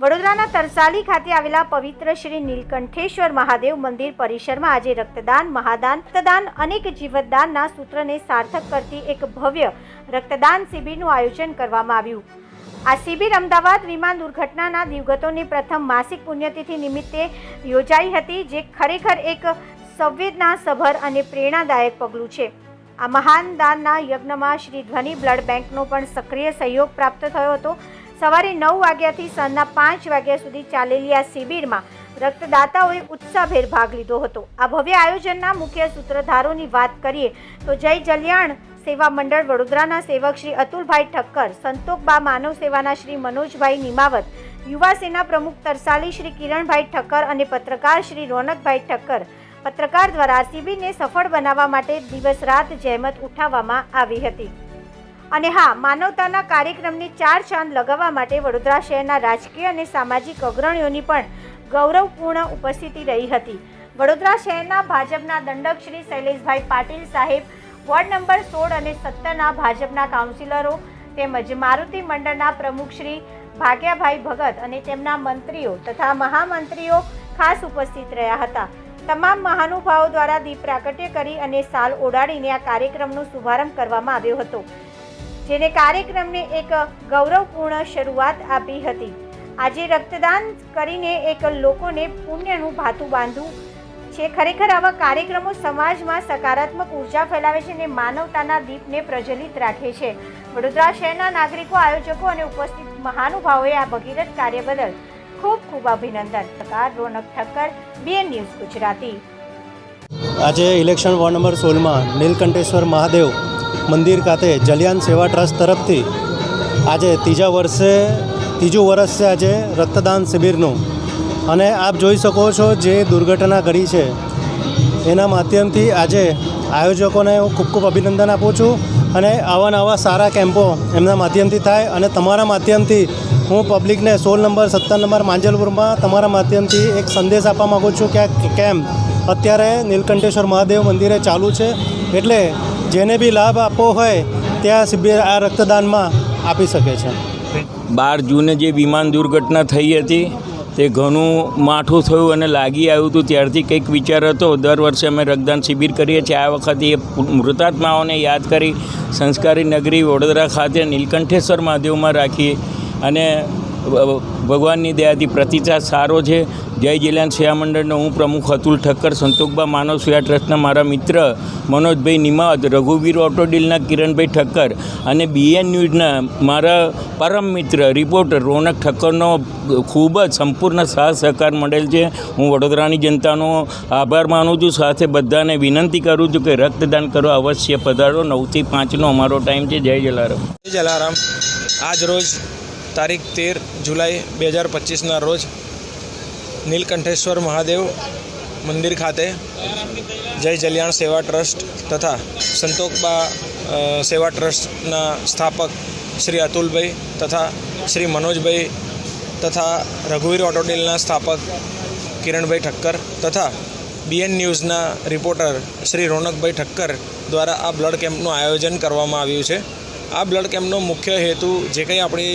વડોદરાના તરસાલી ખાતે આવેલા પવિત્ર શ્રી નીલકંઠેશ્વર મહાદેવ મંદિર પરિસરમાં આજે રક્તદાન, મહાદાન, રક્તદાન અનેક જીવતદાનના સૂત્રને સાર્થક કરતી એક ભવ્ય રક્તદાન શિબિરનું આયોજન કરવામાં આવ્યું. આ શિબિર અમદાવાદ વિમાન દુર્ઘટનાના દિવગતોની પ્રથમ માસિક પુણ્યતિથિ નિમિત્તે યોજાઈ હતી, જે ખરેખર એક સંવેદનાસભર અને પ્રેરણાદાયક પગલું છે. આ મહાન દાનના યજ્ઞમાં શ્રી ધ્વનિ બ્લડ બેંકનો પણ સક્રિય સહયોગ પ્રાપ્ત થયો હતો. સવારે નવ વાગ્યાથી સાંજના પાંચ વાગ્યા સુધી ચાલેલી આ શિબિરમાં રક્તદાતાઓએ ઉત્સાહભેર ભાગ લીધો હતો. આ ભવ્ય આયોજનના મુખ્ય સૂત્રધારોની વાત કરીએ તો જય જલ્યાણ સેવા મંડળ વડોદરાના સેવક શ્રી અતુલભાઈ ઠક્કર સંતોકબા માનવ સેવાના શ્રી મનોજભાઈ નિમાવત, યુવા સેના પ્રમુખ તરસાલી શ્રી કિરણભાઈ ઠક્કર અને પત્રકાર શ્રી રોનકભાઈ ઠક્કર પત્રકાર દ્વારા આ શિબિરને સફળ બનાવવા માટે દિવસ રાત જહેમત ઉઠાવવામાં આવી હતી. અને હા, માનવતાના કાર્યક્રમની ચાર ચાંદ લગાવવા માટે વડોદરા શહેરના રાજકીય અને સામાજિક અગ્રણીઓની પણ ગૌરવપૂર્ણ ઉપસ્થિતિ રહી હતી. વડોદરા શહેરના ભાજપના દંડક શ્રી શૈલેષભાઈ પાટીલ સાહેબ, વોર્ડ નંબર સોળ અને સત્તરના ભાજપના કાઉન્સિલરો, તેમજ મારુતિ મંડળના પ્રમુખ શ્રી ભાગ્યાભાઈ ભગત અને તેમના મંત્રીઓ તથા મહામંત્રીઓ ખાસ ઉપસ્થિત રહ્યા હતા. તમામ મહાનુભાવો દ્વારા દીપ પ્રાગટ્ય કરી અને સાલ ઓડાડીને આ કાર્યક્રમનો શુભારંભ કરવામાં આવ્યો હતો. જેને કાર્યક્રમને એક ગૌરવપૂર્ણ શરૂઆત આપી હતી. આજે રક્તદાન કરીને એક લોકોને પુણ્યનું ભાતું બાંધવું છે. ખરેખર આવા કાર્યક્રમો સમાજમાં સકારાત્મક ઊર્જા ફેલાવે છે અને માનવતાના દીપને પ્રજ્વલિત રાખે છે. વડોદરા શહેરના નાગરિકો, આયોજકો અને ઉપસ્થિત મહાનુભાવોએ આ ભગીરથ કાર્ય બદલ ખૂબ ખૂબ અભિનંદન. પત્રકાર રોનક ઠક્કર, બીએન ન્યૂઝ ગુજરાતી. આજે ઇલેક્શન વોર્ડ નંબર સોળમાં નીલકંઠેશ્વર મહાદેવ મંદિર ખાતે જલિયાન સેવા ટ્રસ્ટ તરફથી આજે ત્રીજા વર્ષે, ત્રીજું વર્ષ છે આજે રક્તદાન શિબિરનું. અને આપ જોઈ શકો છો જે દુર્ઘટના ઘડી છે. એના માધ્યમથી આજે આયોજકોને હું ખૂબ ખૂબ અભિનંદન આપું છું અને આવા નવા સારા કેમ્પો એમના માધ્યમથી થાય અને તમારા માધ્યમથી હું પબ્લિકને સોળ નંબર, સત્તર નંબર માંજલપુરમાં તમારા માધ્યમથી એક સંદેશ આપવા માગું છું કે આ કેમ્પ અત્યારે નીલકંઠેશ્વર મહાદેવ મંદિરે ચાલુ છે. એટલે જેને બી લાભ આપવો હોય, ત્યાં શિબિર આ રક્તદાનમાં આપી શકે છે. બાર જૂને જે વિમાન દુર્ઘટના થઈ હતી, તે ઘણું માઠું થયું અને લાગી આવ્યું હતું. ત્યારથી કંઈક વિચાર હતો, દર વર્ષે અમે રક્તદાન શિબિર કરીએ છીએ. આ વખતે એ મૃતાત્માઓને યાદ કરી સંસ્કારી નગરી વડોદરા ખાતે નીલકંઠેશ્વર મહાદેવમાં રાખી અને ભગવાનની દયાથી પ્રતિસાદ સારો છે. જય જિલ્લાન સેવા મંડળનો હું પ્રમુખ અતુલ ઠક્કર. સંતોકબા માનવ સેવા ટ્રસ્ટના મારા મિત્ર મનોજભાઈ નિમાવત રઘુવીર ઓટો ડીલના કિરણભાઈ ઠક્કર અને બીએન ન્યૂઝના મારા પરમ મિત્ર, રિપોર્ટર રોનક ઠક્કરનો ખૂબ જ સંપૂર્ણ સાથ સહકાર મળેલ છે. હું વડોદરાની જનતાનો આભાર માનું છું. સાથે બધાને વિનંતી કરું છું કે રક્તદાન કરો. અવશ્ય પધારો. નવથી પાંચનો અમારો ટાઈમ છે. જય જલારામ. જય જલારામ. આજ રોજ તારીખ તેર જુલાઈ બે હજાર પચીસના રોજ નીલકંઠેશ્વર મહાદેવ મંદિર ખાતે જય જલિયાણ સેવા ટ્રસ્ટ તથા સંતોકબા સેવા ટ્રસ્ટના સ્થાપક શ્રી અતુલભાઈ તથા શ્રી મનોજભાઈ તથા રઘુવીર ઓટોડીલના સ્થાપક કિરણભાઈ ઠક્કર તથા બીએન ન્યૂઝના રિપોર્ટર શ્રી રોનકભાઈ ઠક્કર દ્વારા આ બ્લડ કેમ્પનું આયોજન કરવામાં આવ્યું છે. આ બ્લડ કેમ્પનો મુખ્ય હેતુ જે કંઈ આપણી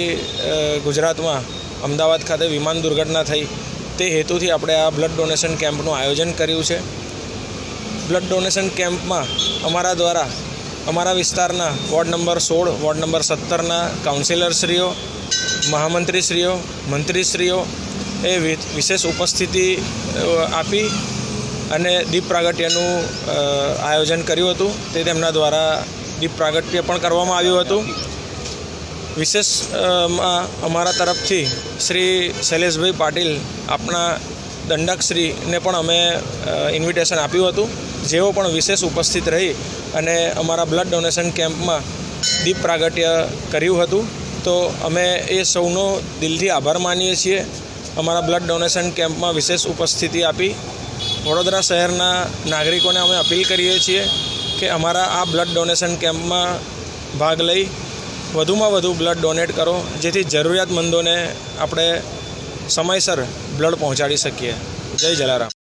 ગુજરાતમાં અમદાવાદ ખાતે વિમાન દુર્ઘટના થઈ, તે હેતુથી આપણે આ બ્લડ ડોનેશન કેમ્પનું આયોજન કર્યું છે. બ્લડ ડોનેશન કેમ્પમાં અમારા દ્વારા, અમારા વિસ્તારના વોર્ડ નંબર સોળ, વોર્ડ નંબર સત્તરના કાઉન્સિલરશ્રીઓ, મહામંત્રીશ્રીઓ, મંત્રીશ્રીઓ એ વિશેષ ઉપસ્થિતિ આપી અને દીપ પ્રાગટ્યનું આયોજન કર્યું હતું. તે તેમના દ્વારા દીપ પ્રાગટ્ય પણ કરવામાં આવ્યું હતું. વિશેષ અમારા તરફથી શ્રી શૈલેષભાઈ પાટીલ આપણા દંડકશ્રીને પણ અમે ઇન્વિટેશન આપ્યું હતું. જેઓ પણ વિશેષ ઉપસ્થિત રહી અને અમારા બ્લડ ડોનેશન કેમ્પમાં દીપ પ્રાગટ્ય કર્યું હતું, તો અમે એ સૌનો દિલથી આભાર માનીએ છીએ. અમારા બ્લડ ડોનેશન કેમ્પમાં વિશેષ ઉપસ્થિતિ આપી. વડોદરા શહેરના નાગરિકોને અમે અપીલ કરીએ છીએ કે અમારા આ બ્લડ ડોનેશન કેમ્પમાં ભાગ લઈ વધુમાં વધુ બ્લડ ડોનેટ કરો, જેથી જરૂરિયાતમંદોને આપણે સમયસર બ્લડ પહોંચાડી શકીએ. જય જલારામ.